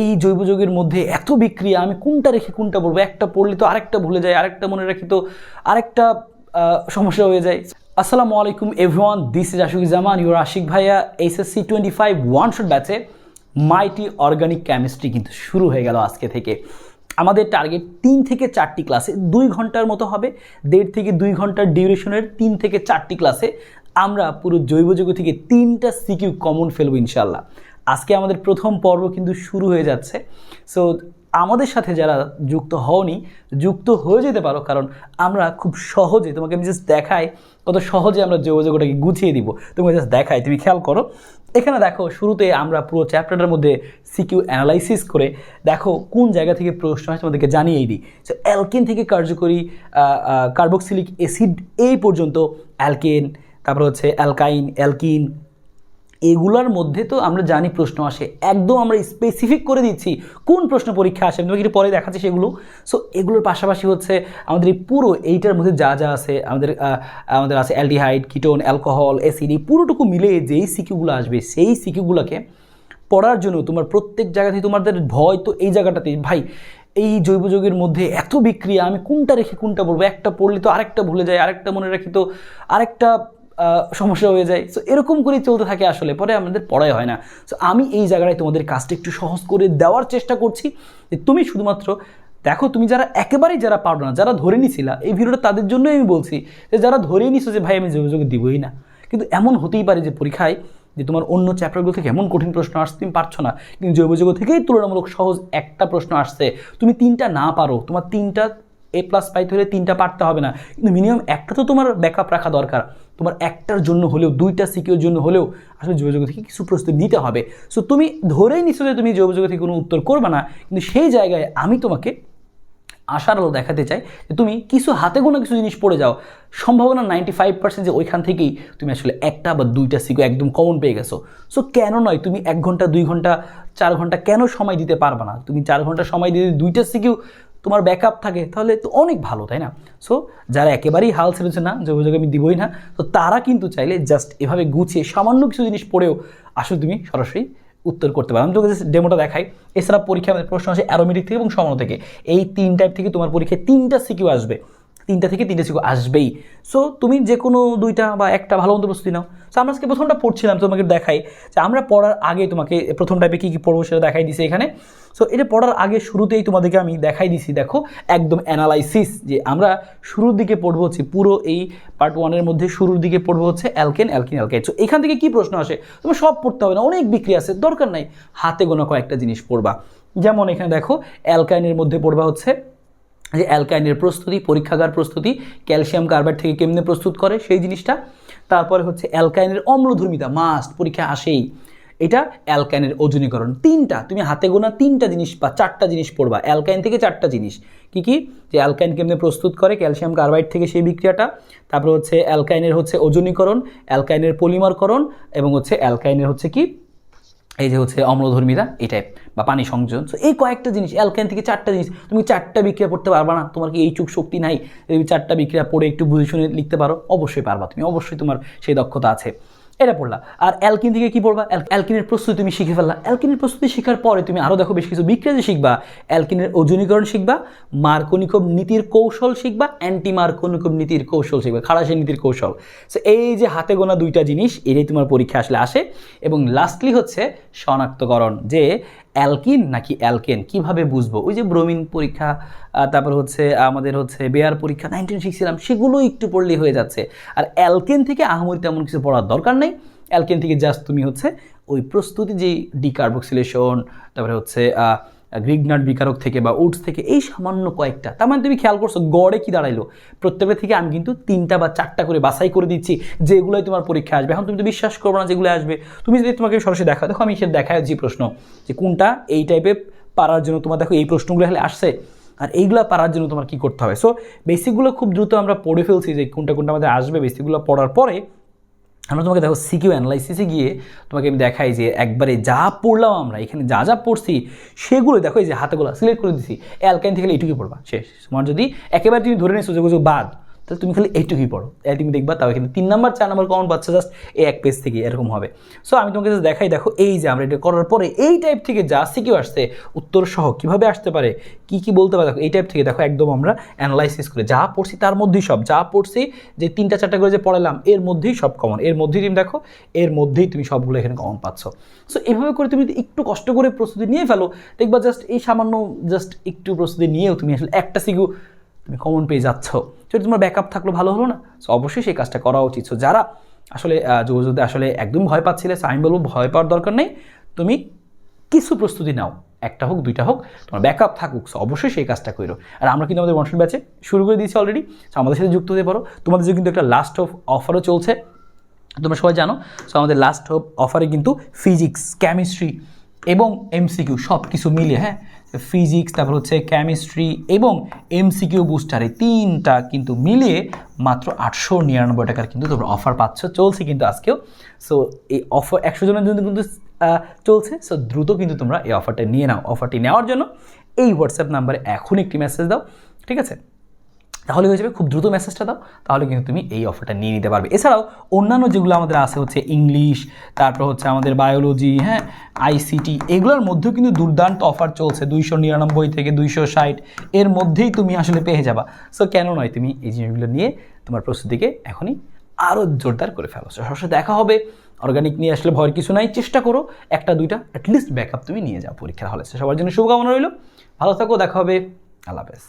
এই জৈব যৌগের মধ্যে এত বিক্রিয়া, আমি কোনটা রেখে কোনটা বলব? একটা পড়লে তো আরেকটা ভুলে যায়, আরেকটা মনে রাখি তো আরেকটা সমস্যা হয়ে যায়। আসসালামু আলাইকুম everyone this is Ashik Zaman your Ashik ভাইয়া HSC twenty five one shot ব্যাচে মাইটি অর্গানিক কেমিস্ট্রি কিন্তু শুরু হয়ে গেল আজকে থেকে। আমাদের টার্গেট তিন থেকে চারটি ক্লাসে দুই ঘণ্টার মতো হবে, দেড় থেকে দুই ঘণ্টার ডিউরেশনের তিন থেকে চারটি ক্লাসে আমরা পুরো জৈব যৌগ থেকে তিনটা সিকিউ কমন ফেলব ইনশাল্লাহ আজকে আমাদের প্রথম পর্ব কিন্তু শুরু হয়ে যাচ্ছে। সো আমাদের সাথে যারা যুক্ত হওনি, যুক্ত হয়ে যেতে পারো, কারণ আমরা খুব সহজে তোমাকে আমি জাস্ট দেখাই, কত সহজে আমরা যোগাযোগটাকে গুছিয়ে দিব। তোমাকে জাস্ট দেখাই, তুমি খেয়াল করো। এখানে দেখো, শুরুতে আমরা পুরো চ্যাপ্টারটার মধ্যে সিকিউ অ্যানালাইসিস করে দেখো কোন জায়গা থেকে প্রশ্ন হয় তোমাদেরকে জানিয়েই দিই। সো অ্যালকেন থেকে কার্যকরী কার্বক্সিলিক অ্যাসিড এই পর্যন্ত অ্যালকেন তারপর হচ্ছে অ্যালকাইন অ্যালকিন এগুলোর মধ্যে তো আমরা জানি প্রশ্ন আসে। একদম আমরা স্পেসিফিক করে দিচ্ছি কোন প্রশ্ন পরীক্ষা আসে। আমি কিন্তু পরে দেখাচ্ছি সেগুলো। সো এগুলোর পাশাপাশি হচ্ছে আমাদের এই পুরো এইটার মধ্যে যা যা আছে, আমাদের আমাদের আছে অ্যালডিহাইড, কিটোন, অ্যালকোহল এই পুরোটুকু মিলে যেই সিকিউগুলো আসবে, সেই সিকিউগুলোকে পড়ার জন্য তোমার প্রত্যেক জায়গা থেকে তোমাদের ভয় তো এই জায়গাটাতেই। ভাই, এই জৈব যৌগের মধ্যে এত বিক্রিয়া, আমি কোনটা রেখে কোনটা বলব? একটা পড়লে তো আরেকটা ভুলে যায়, আরেকটা মনে রাখি তো, আরেকটা সমস্যা হয়ে যায়। সো এরকম করেই চলতে থাকে আসলে। পরে আমাদের পড়াই হয় না। সো আমি এই জায়গায় তোমাদের কাজটা একটু সহজ করে দেওয়ার চেষ্টা করছি যে তুমি শুধুমাত্র দেখো, তুমি যারা একেবারেই যারা পারো না, যারা ধরে নিছিলা, এই ভিডিওটা তাদের জন্যই আমি বলছি যে যারা ধরেই নিছো যে, ভাই, আমি যোগাযোগ দিবই না। কিন্তু এমন হতেই পারে যে, পরীক্ষায় যে, তোমার অন্য চ্যাপ্টারগুলো থেকে এমন কঠিন প্রশ্ন আসছে, তুমি পারছ না। কিন্তু জৈব যৌগ থেকেই তুলনামূলক সহজ একটা প্রশ্ন আসছে। তুমি তিনটা না পারো, তোমার তিনটা এ প্লাস পাইতে হলে তিনটা পারতে হবে না। কিন্তু মিনিমাম একটা তো তোমার ব্যাকআপ রাখা দরকার। তোমার একটার জন্য হলেও, দুইটা সিকিউর জন্য হলেও আসলে যোগাযোগ থেকে কিছু প্রস্তুতি নিতে হবে। সো তুমি ধরেই নিচ্ছ যে তুমি যোগাযোগ থেকে কোনো উত্তর করবে না, কিন্তু সেই জায়গায় আমি তোমাকে আশার আলো দেখাতে চাই যে তুমি কিছু হাতে গোনা কিছু জিনিস পড়ে যাও। সম্ভাবনা নাইনটি ফাইভ পার্সেন্ট যে ওইখান থেকেই তুমি আসলে একটা বা দুইটা সিকো একদম কমন পেয়ে গেছো। সো কেন নয়? তুমি এক ঘণ্টা, দুই ঘণ্টা, চার ঘণ্টা কেন সময় দিতে পারবে না? তুমি চার ঘণ্টা সময় দিয়ে দুইটা সিকিউ তোমার ব্যাকআপ থাকে, তাহলে তো অনেক ভালো, তাই না? সো যারা একেবারেই হাল ছেড়েছে না যোগাযোগ আমি দিবই না, তো তারা কিন্তু চাইলে জাস্ট এভাবে গুছিয়ে সামান্য কিছু জিনিস পড়েও আসলে তুমি সরাসরি উত্তর করতে পারো। আমি তোকে ডেমোটা দেখাই। এছাড়া পরীক্ষা প্রশ্ন আসে অ্যারোমেটিক থেকে এবং সমানো থেকে। এই তিন টাইপ থেকে তোমার পরীক্ষায় তিনটা সিকিউ আসবে। তিনটা থেকে তিনটা সিকিউ আসবেই। সো তুমি যে কোনো দুইটা বা একটা ভালো মতো প্রস্তুতি নাও। সো আমরা আজকে প্রথমটা পড়ছিলাম তোমাকে দেখাই। যে আমরা পড়ার আগে তোমাকে প্রথম টাইপে কী কী পড়ব সেটা দেখাই দিছি এখানে। সো এটা পড়ার আগে শুরুতেই তোমাদেরকে আমি দেখাই দিছি, দেখো, একদম অ্যানালাইসিস যে আমরা শুরুর দিকে পড়ব হচ্ছে পুরো এই পার্ট ওয়ানের মধ্যে, শুরুর দিকে পড়ব হচ্ছে অ্যালকেন অ্যালকিন অ্যালকাইড সো এখান থেকে কী প্রশ্ন আসে? তোমার সব পড়তে হবে না, অনেক বিক্রি আছে, দরকার নাই। হাতে গোনা কয়েকটা জিনিস পড়বা। যেমন এখানে দেখো অ্যালকাইনের মধ্যে পড়বা হচ্ছে যে অ্যালকাইনের প্রস্তুতি, পরীক্ষাগার প্রস্তুতি, ক্যালসিয়াম কার্বাইড থেকে কেমনে প্রস্তুত করে সেই জিনিসটা। তারপরে হচ্ছে অ্যালকাইনের অম্লধর্মিতা মাস্ট পরীক্ষা আসেই। এটা অ্যালকাইনের ওজনীকরণ। তিনটা, তুমি হাতে গোনা তিনটা জিনিস বা চারটা জিনিস পড়বা। অ্যালকাইন থেকে চারটা জিনিস। কি কি? যে অ্যালকাইন কেমনে প্রস্তুত করে, ক্যালসিয়াম কার্বাইড থেকে সেই বিক্রিয়াটা। তারপর হচ্ছে অ্যালকাইনের হচ্ছে ওজনীকরণ, অ্যালকাইনের পলিমারকরণ এবং হচ্ছে অ্যালকাইনের হচ্ছে কি? এই যে হচ্ছে অম্লধর্মীরা, এই টাইপ বা পানি সংযোজন। সো এই কয়েকটা জিনিস অ্যালকেন থেকে চারটা জিনিস, তুমি চারটা বিক্রিয়া পড়তে পারবা না। তোমার কি এই চুক শক্তি নাই? তুমি চারটা বিক্রিয়া পড়ে একটু বুঝে শুনে লিখতে পারো? অবশ্যই পারবা তুমি, অবশ্যই তোমার সেই দক্ষতা আছে। এটা পড়লা। আর অ্যালকিন থেকে কী পড়বা? অ্যালকিনের প্রস্তুতি তুমি শিখে ফেললা। অ্যালকিনের প্রস্তুতি শেখার পরে তুমি আরও দেখো বেশ কিছু বিক্রিয়া শিখবা। অ্যালকিনের ওজনীকরণ শিখবা মার্কনিকব নীতির কৌশল শিখবা অ্যান্টি মার্কনিকব নীতির কৌশল শিখবা, খারাসের নীতির কৌশল। সো এই যে হাতে গোনা দুইটা জিনিস, এটাই তোমার পরীক্ষা আসলে আসে। এবং লাস্টলি হচ্ছে শনাক্তকরণ, যে অ্যালকিন নাকি অ্যালকেন? কীভাবে বুঝব? ওই যে ব্রোমিন পরীক্ষা তারপর হচ্ছে আমাদের হচ্ছে বেয়ার পরীক্ষা নাইনটিন শিখছিলাম সেগুলো একটু পড়লেই হয়ে যাচ্ছে। আর অ্যালকেন থেকে আহমরি তেমন কিছু পড়ার দরকার নেই। অ্যালকেন থেকে জাস্ট তুমি হচ্ছে ওই প্রস্তুতি যে ডিকার্বক্সিলেশন, তারপরে হচ্ছে গ্রিগনাট বিকারক থেকে বা উডস থেকে এই সামান্য কয়েকটা। তার মানে তুমি খেয়াল করছ, গড়ে কি দাঁড়াইলো? প্রত্যেকটা থেকে আমি কিন্তু তিনটা বা চারটা করে বাছাই করে দিচ্ছি, যেগুলোই তোমার পরীক্ষা আসবে। এখন তুমি তো বিশ্বাস করবে না যেগুলো আসবে। তুমি যদি তোমাকে সরাসরি দেখা দেখো আমি সে দেখায় যে প্রশ্ন, যে কোনটা এই টাইপে পারার জন্য তোমার, দেখো এই প্রশ্নগুলো হলে আসছে, আর এইগুলো পারার জন্য তোমার কি করতে হবে? সো বেসিকগুলো খুব দ্রুত আমরা পড়ে ফেলছি যে কোনটা কোনটা আমাদের আসবে। বেসিকগুলো পড়ার পরে আমরা তোমাকে দেখো সিকিউ অ্যানালাইসিসে গিয়ে তোমাকে আমি দেখাই যে একবারে যা পড়লাম আমরা, এখানে যা যা পড়ছি, সেগুলো দেখো এই যে হাতেগুলো সিলেক্ট করে দিছি। অ্যালকাইন থেকে এইটুকুই পড়বা, শেষ। তোমার যদি একেবারে তুমি ধরে নিয়েছো যে বাদ তাহলে তুমি খালি এইটুকুই পড়ো। এই তুমি দেখবা, তাও এখানে তিন নাম্বার, চার নাম্বার কমন পাচ্ছ জাস্ট এই এক পেজ থেকে, এরকম হবে। সো আমি তোমাকে just দেখাই, দেখো, এই যে আমরা এটা করার পরে এই টাইপ থেকে যা সিকিউ আসছে, উত্তর সহ কীভাবে আসতে পারে, কি কি বলতে পারে, দেখো, এই টাইপ থেকে, দেখো, একদম আমরা অ্যানালাইসিস করে, যা পড়ছি তার মধ্যেই সব, যা পড়ছি যে তিনটা, চারটা করে যে পড়ালাম, এর মধ্যেই সব কমন এর মধ্যেই তুমি দেখো, এর মধ্যেই তুমি সবগুলো এখানে কমন পাচ্ছ। সো এভাবে করে তুমি একটু কষ্ট করে প্রস্তুতি নিয়ে ফেলো, দেখবা জাস্ট এই সামান্য জাস্ট একটু প্রস্তুতি নিয়েও তুমি আসলে একটা সিগু তুমি কমন পেয়ে যাচ্ছ যদি তোমার ব্যাকআপ থাকল, ভালো হলো না? সো অবশ্যই সেই কাজটা করা উচিত। সো যারা আসলে যোগাযোগে আসলে একদম ভয় পাচ্ছিলে, so, আমি বলব ভয় পাওয়ার দরকার নেই। তুমি কিছু প্রস্তুতি নাও। একটা হোক, দুইটা হোক, তোমার ব্যাকআপ থাকুক। অবশ্যই সেই কাজটা করো। আর আমরা কিন্তু আমাদের বনশন ব্যাচে শুরু করে দিয়েছি অলরেডি সো আমাদের সাথে যুক্ত হতে পারো। তোমাদের যে কিন্তু একটা লাস্ট অফ অফারও চলছে, তোমরা সবাই জানো। সো আমাদের লাস্ট অফারে কিন্তু ফিজিক্স কেমিস্ট্রি এবং এমসিকিউ সব কিছু মিলে হ্যাঁ? ফিজিক্স তারপর হচ্ছে কেমিস্ট্রি এবং এমসিকিউ বুস্টার এই তিনটা কিন্তু মিলিয়ে মাত্র আটশো নিরানব্বই টাকার কিন্তু তোমরা অফার পাচ্ছ। চলছে কিন্তু আজকেও। সো এই অফার একশো জনের জন্য কিন্তু চলছে। সো দ্রুত কিন্তু তোমরা এই অফারটা নিয়ে নাও। অফারটি নেওয়ার জন্য এই হোয়াটসঅ্যাপ নাম্বারে এখন একটি মেসেজ দাও, ঠিক আছে? তাহলে হয়ে যাবে খুব দ্রুত মেসেজটা দাও, তাহলে কিন্তু তুমি এই অফারটা নিয়ে নিতে পারবে। এছাড়াও অন্যান্য যেগুলো আমাদের আছে হচ্ছে ইংলিশ তারপর হচ্ছে আমাদের বায়োলজি হ্যাঁ আইসিটি এগুলোর মধ্যেও কিন্তু দুর্দান্ত অফার চলছে। দুইশো নিরানব্বই থেকে দুইশো ষাট, এর মধ্যেই তুমি আসলে পেয়ে যাবা। সো কেন নয়, তুমি এই জিনিসগুলো নিয়ে তোমার প্রস্তুতিকে এখনই আরও জোরদার করে ফেলো। সো সবসময় দেখা হবে অর্গানিক নিয়ে আসলে ভয়ের কিছু নাই, চেষ্টা করো, একটা, দুইটা অ্যাটলিস্ট ব্যাকআপ তুমি নিয়ে যাও পরীক্ষার হলে। সবার জন্য শুভকামনা রইল, ভালো থাকো, দেখা হবে, আল্লাহ হাফেজ।